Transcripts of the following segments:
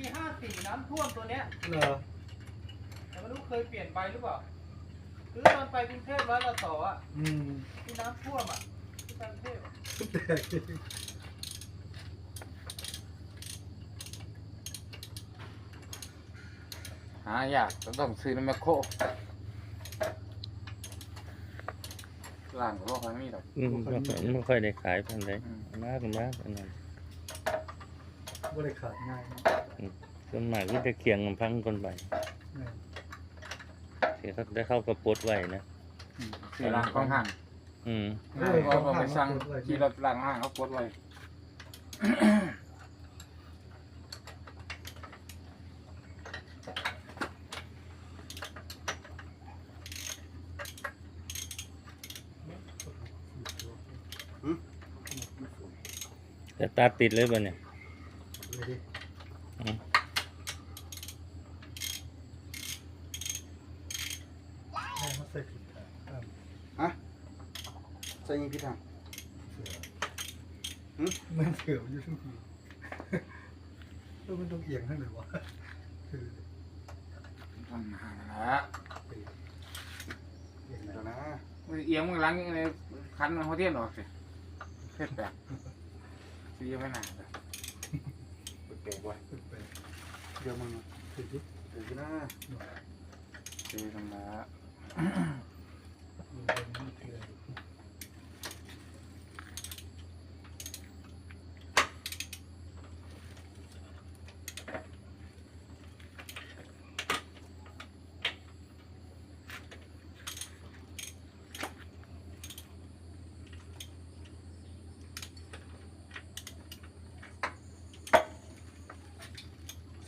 ปีห้าสี่น้ำท่วมตัวเนี้ยเหรอแต่ไม่รู้เคยเปลี่ยนไปหรือเปล่าหรือตอนไปกรุงเทพร้อยละสออะอืมที่น้ำท่วมอะที่กรุงเทพอะหายากก็ต้องซื้อในแมคโครร้านก็บ่ค่อยมีดอกอืมไม่ค่อยไม่ค่อยได้ขายพันใดอืมมากมากอันนั้นบ่ได้ขาดง่ายนะ ส่วนมากก็จะเคียงลำพังคนไปแม่นที่เขาได้เข้ากระปุดไว้นะอืมซื้อร้านของห้างอืมห้างก็เอาไปสั่งที่รถร้านห้างเขากดไว้แต่ตาติดเลยบ่เนี่ย เลยดิ อืม ให้เขาใส่ผิดทาง อ่าใส่ยิงพิษทางเสือหึมันเสือมันอยู่ทุกทีแล้วมันต้องเอียงให้เลยวะคือทำหาละเอียงเดี๋ยวนะนะมือเอียงมือหลังในคันหัวเทียนออกสิเฮ็ดแบบซื้อไม่นานเลยแปลกๆว่ะขึ้นไปเดี๋ยวมึงคือดิเดี๋ยวนะซื้อทำละ ใ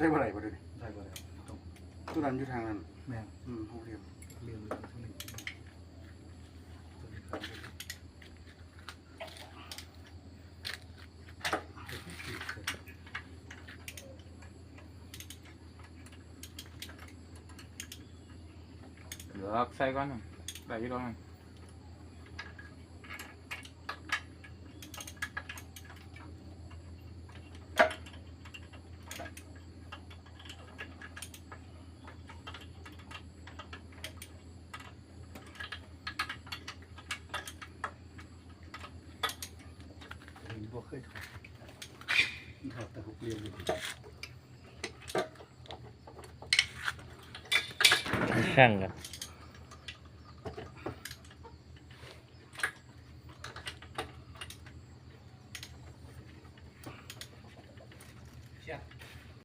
ส่บ่ไหร่บ่เดี๋ยวนี้ได้บ่แล้วต้องตัวนั้นอยู่ทางนั้นแม่งอืมห้องเรียนเรียนรู้ทั้งหนึ่งตัวนี้ครับเดี๋ยวพี่ติดเลยเหลือใส่ก่อนหนึ่งได้อยี่ดอกหนึง เห็นบ่เค ยถอดถอดแต่หกเหลี่ยมอยู่ช่างกัน